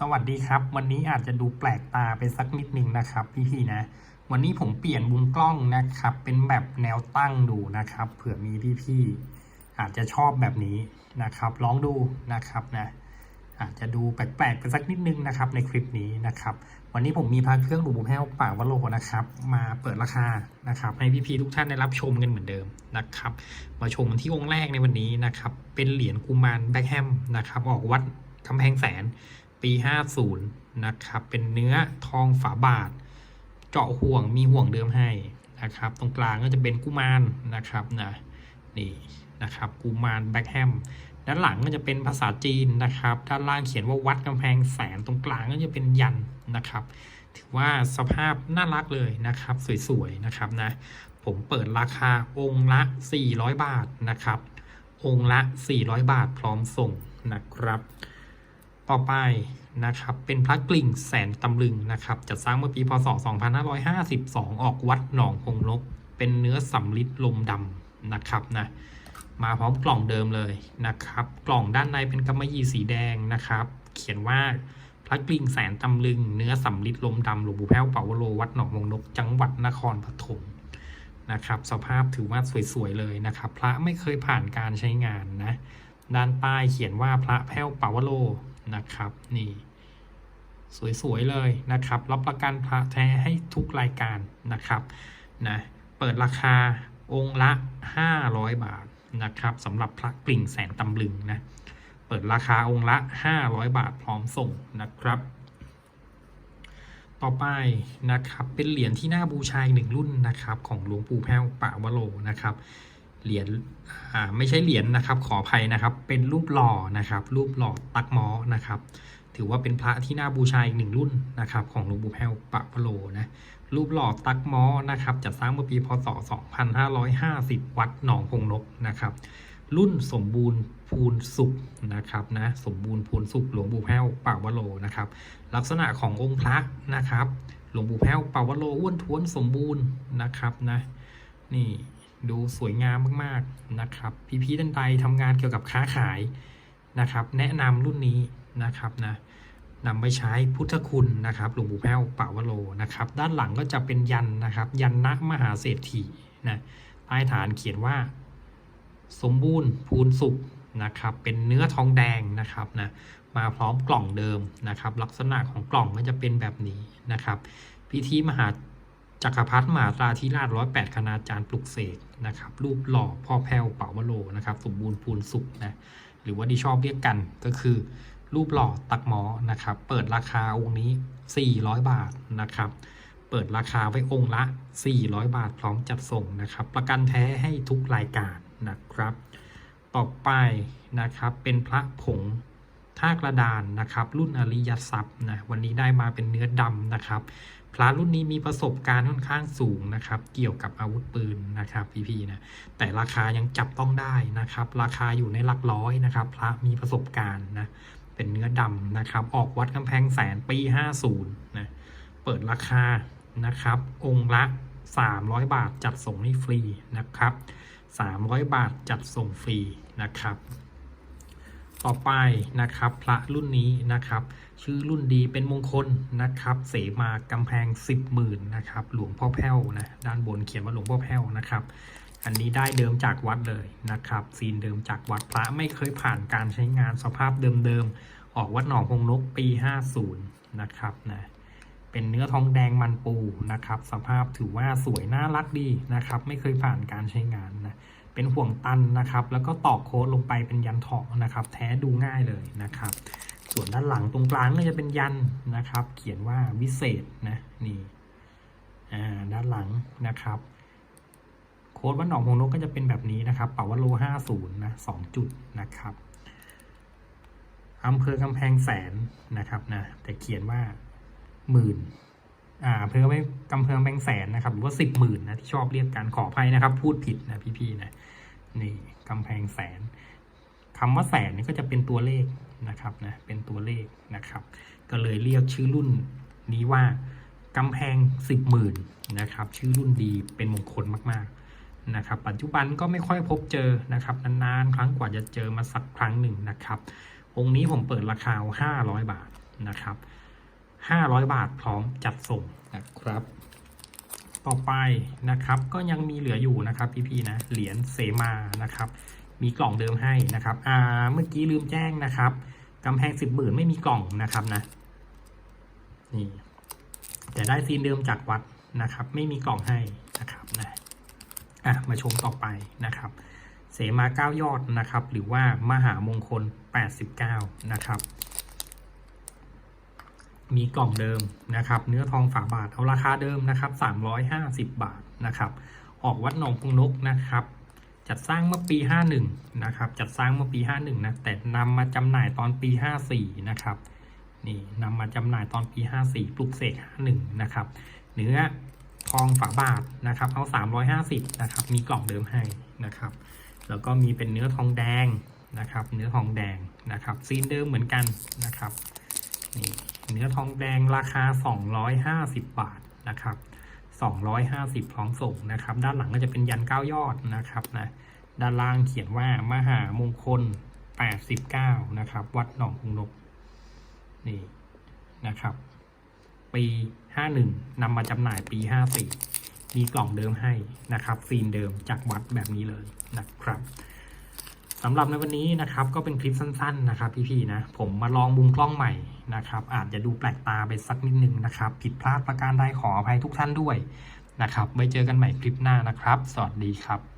สวัสดีครับ วันนี้อาจจะดูแปลกตาไปสักนิดนึงนะครับ พี่ๆนะ วันนี้ผมเปลี่ยนมุมกล้องนะครับ เป็นแบบแนวตั้งดูนะครับ เผื่อมีพี่ๆอาจจะชอบแบบนี้นะครับ ลองดูนะครับนะอาจจะดูแปลกๆไปสักนิดนึงนะครับ ในคลิปนี้นะครับ วันนี้ผมมีพาเครื่องดูบูแพ้วป่าวโลนะครับ มาเปิดราคานะครับ ให้พี่ๆทุกท่านได้รับชมกันเหมือนเดิมนะครับ มาชมที่องค์แรกในวันนี้นะครับ เป็นเหรียญกุมารแบ็คแฮมนะครับ ออกวัดกำแพงแสน ปี 50 นะครับ เป็นเนื้อทองฝาบาท เจาะห่วงมีห่วงเดิมให้นะครับ ตรงกลางก็จะเป็นกุมารนะครับนะนี่นะครับกุมารแบ็คแฮมด้านหลังก็จะเป็นภาษาจีนนะครับ ด้านล่างเขียนว่าวัดกำแพงแสนตรงกลางก็จะเป็นยันนะครับ ถือว่าสภาพน่ารักเลยนะครับ สวยๆนะครับนะผมเปิดราคาองค์ละ 400 บาทนะครับ องค์ละ 400 บาทพร้อมส่งนะครับ ต่อไปนะครับเป็นพระกลิ่งแสนตำลึงนะครับจัดสร้างเมื่อปีพศ 2552 ออกวัดหนองพงนก เป็นเนื้อสำลิดลมดำนะครับนะมาพร้อมกล่องเดิมเลยนะครับ กล่องด้านในเป็นกำมะหยี่สีแดงนะครับ เขียนว่าพระกลิ่งแสนตำลึง เนื้อสำลิดลมดำหลวงปู่แพ้วเปาวโลวัดหนองพงนก จังหวัดนครปฐมนะครับ สภาพถือว่าสวยๆเลยนะครับ พระไม่เคยผ่านการใช้งานนะ ด้านใต้เขียนว่าพระแพ้วเปาวโล นะครับ นี่ สวยๆเลยนะครับ รับประกันพระแท้ให้ทุกรายการนะครับนะเปิดราคาองค์ละ 500 บาทนะครับสำหรับพระกลิ่งแสนตำลึงนะเปิดราคาองค์ละ 500 บาทพร้อมส่งนะครับ ต่อไปนะครับเป็นเหรียญที่น่าบูชาหนึ่งรุ่นนะครับ ของหลวงปู่แพ้วป่าวโลนะครับ เหรียญไม่ใช่เหรียญนะครับขออภัยนะครับ เป็นรูปหล่อนะครับ รูปหล่อตักมอนะครับ ถือว่าเป็นพระที่น่าบูชาอีกหนึ่งรุ่นนะครับ ของหลวงปู่แพ้วปะพะโลนะรูปหล่อตักมอนะครับจัดสร้างเมื่อปีพศ 2550 วัดหนองพงนกนะครับ รุ่นสมบูรณ์พูนสุขนะครับนะสมบูรณ์พูนสุขหลวงปู่แพ้วปาวโลนะครับ ลักษณะขององค์พระนะครับ หลวงปู่แพ้วปาวโลอ้วนท้วนสมบูรณ์นะครับนะนี่ ดูสวยงามมากๆนะครับ พี่พีท่านใดทำงานเกี่ยวกับค้าขายนะครับ แนะนำรุ่นนี้นะครับนะนำไปใช้พุทธคุณนะครับหลวงปู่แพ้วป่าวโลนะครับ ด้านหลังก็จะเป็นยันนะครับ ยันนะมหาเศรษฐีนะใต้ฐานเขียนว่า สมบูรณ์พูนสุกนะครับ เป็นเนื้อทองแดงนะครับนะมาพร้อมกล่องเดิมนะครับ ลักษณะของกล่องก็จะเป็นแบบนี้นะครับ พิธีมหา จักรพรรดิมหาตราธิราชร้อยแปดคณาจารย์ปลุกเสกนะครับ รูปหล่อพ่อแพ้วเป่าวโลนะครับ สมบูรณ์พูนสุกนะหรือว่าที่ชอบเรียกกันก็คือ รูปหล่อตักหมอนะครับ เปิดราคาองค์นี้ 400 บาทนะครับ เปิดราคาไว้องค์ละ 400 บาทพร้อมจัดส่งนะครับ ประกันแท้ให้ทุกรายการนะครับ ต่อไปนะครับเป็นพระผงท่ากระดานนะครับ รุ่นอริยทรัพย์นะวันนี้ได้มาเป็นเนื้อดำนะครับ พระรุ่นนี้มีประสบการณ์ค่อนข้างสูงนะครับ เกี่ยวกับอาวุธปืนนะครับพี่ๆนะแต่ราคายังจับต้องได้นะครับ ราคาอยู่ในหลักร้อยนะครับ พระมีประสบการณ์นะเป็นเนื้อดำนะครับ ออกวัดกำแพงแสนปี 50นะเปิดราคานะครับ องค์ละ 300 บาทจัดส่งให้ฟรีนะครับ 300 บาทจัดส่งฟรีนะครับ ต่อไปนะครับ พระรุ่นนี้นะครับ ชื่อรุ่นดีเป็นมงคลนะครับ เสมากำแพง 10หมื่นนะครับ หลวงพ่อแพ้วนะด้านบนเขียนว่าหลวงพ่อแพ้วนะครับ อันนี้ได้เดิมจากวัดเลยนะครับซีนเดิมจากวัดพระไม่เคยผ่านการใช้งานสภาพเดิมๆออกวัดหนองพงนกปี 50 นะครับนะเป็นเนื้อทองแดงมันปูนะครับ สภาพถือว่าสวยน่ารักดีนะครับ ไม่เคยผ่านการใช้งานนะ เป็นห่วงตันนะครับ แล้วก็ตอกโค้ดลงไปเป็นยันเถาะนะครับ แท้ดูง่ายเลยนะครับ ส่วนด้านหลังตรงกลางก็จะเป็นยันนะครับ เขียนว่าวิเศษนะนี่อ่าด้านหลังนะครับโค้ดวัดหนองพงนกก็จะเป็นแบบนี้นะครับเป่าวโลห้าศูนย์นะสองจุดนะครับอำเภอกำแพงแสนนะครับนะแต่เขียนว่าหมื่น อ่าอำเภอไม่กำเภอแบงแสนนะครับ หรือว่าสิบหมื่นนะที่ชอบเรียกกันขออภัยนะครับ พูดผิดนะพี่ๆนะนี่กำแพงแสนคำว่าแสนนี่ก็จะเป็นตัวเลขนะครับนะเป็นตัวเลขนะครับ ก็เลยเรียกชื่อรุ่นนี้ว่ากำแพงสิบหมื่นนะครับ ชื่อรุ่นดีเป็นมงคลมากๆนะครับ ปัจจุบันก็ไม่ค่อยพบเจอนะครับนานๆครั้งกว่าจะเจอมาสักครั้งหนึ่งนะครับองค์นี้ผมเปิดราคา 500 บาทนะครับ 500 บาทพร้อมจัดส่งนะครับ ต่อไปนะครับก็ยังมีเหลืออยู่นะครับพี่ๆนะเหรียญเสมานะครับ มีกล่องเดิมให้นะครับอ่าเมื่อกี้ลืมแจ้งนะครับกำแพงสิบหมื่นไม่มีกล่องนะครับนะนี่แต่ได้ซีนเดิมจากวัดนะครับ ไม่มีกล่องให้นะครับนะอะมาชมต่อไปนะครับ เสมาเก้ายอดนะครับ หรือว่ามหามงคล 89 นะครับ มีกล่องเดิมนะครับ เนื้อทองฝาบาทเอาราคาเดิมนะครับ 350 บาทนะครับ ออกวัดหนองพุงนกนะครับ จัดสร้างเมื่อปี 51 นะครับ จัดสร้างเมื่อปี 51 นะ แต่นำมาจำหน่ายตอนปี 54 นะครับ นี่นำมาจำหน่ายตอนปี 54 ปลุกเสก 51 นะครับ เนื้อทองฝาบาทนะครับ เอา 350 นะครับ มีกล่องเดิมให้นะครับ แล้วก็มีเป็นเนื้อทองแดงนะครับ เนื้อทองแดงนะครับ ซีนเดิมเหมือนกันนะครับ นี่ เนื้อทองแดงราคา 250 บาทนะครับ 250 พร้อมส่งนะครับ ด้านหลังก็จะเป็นยันเก้ายอดนะครับนะด้านล่างเขียนว่ามหามงคล 89 นะครับ วัดหนองคุงนกนี่นะครับ ปี 51นำมาจำหน่ายปี 54 มีกล่องเดิมให้นะครับซีนเดิมจากวัดแบบนี้เลยนะครับำหรับในวันนี้นะครับก็เป็นคลิปสั้นๆนะครับพี่ๆนะผมมาลองมุมกล้องใหม่นะครับ อาจจะดูแปลกตาไปสักนิดนึงนะครับ ผิดพลาดประการใดขออภัยทุกท่านด้วยนะครับไว้เจอกันใหม่คลิปหน้านะครับ สวัสดีครับ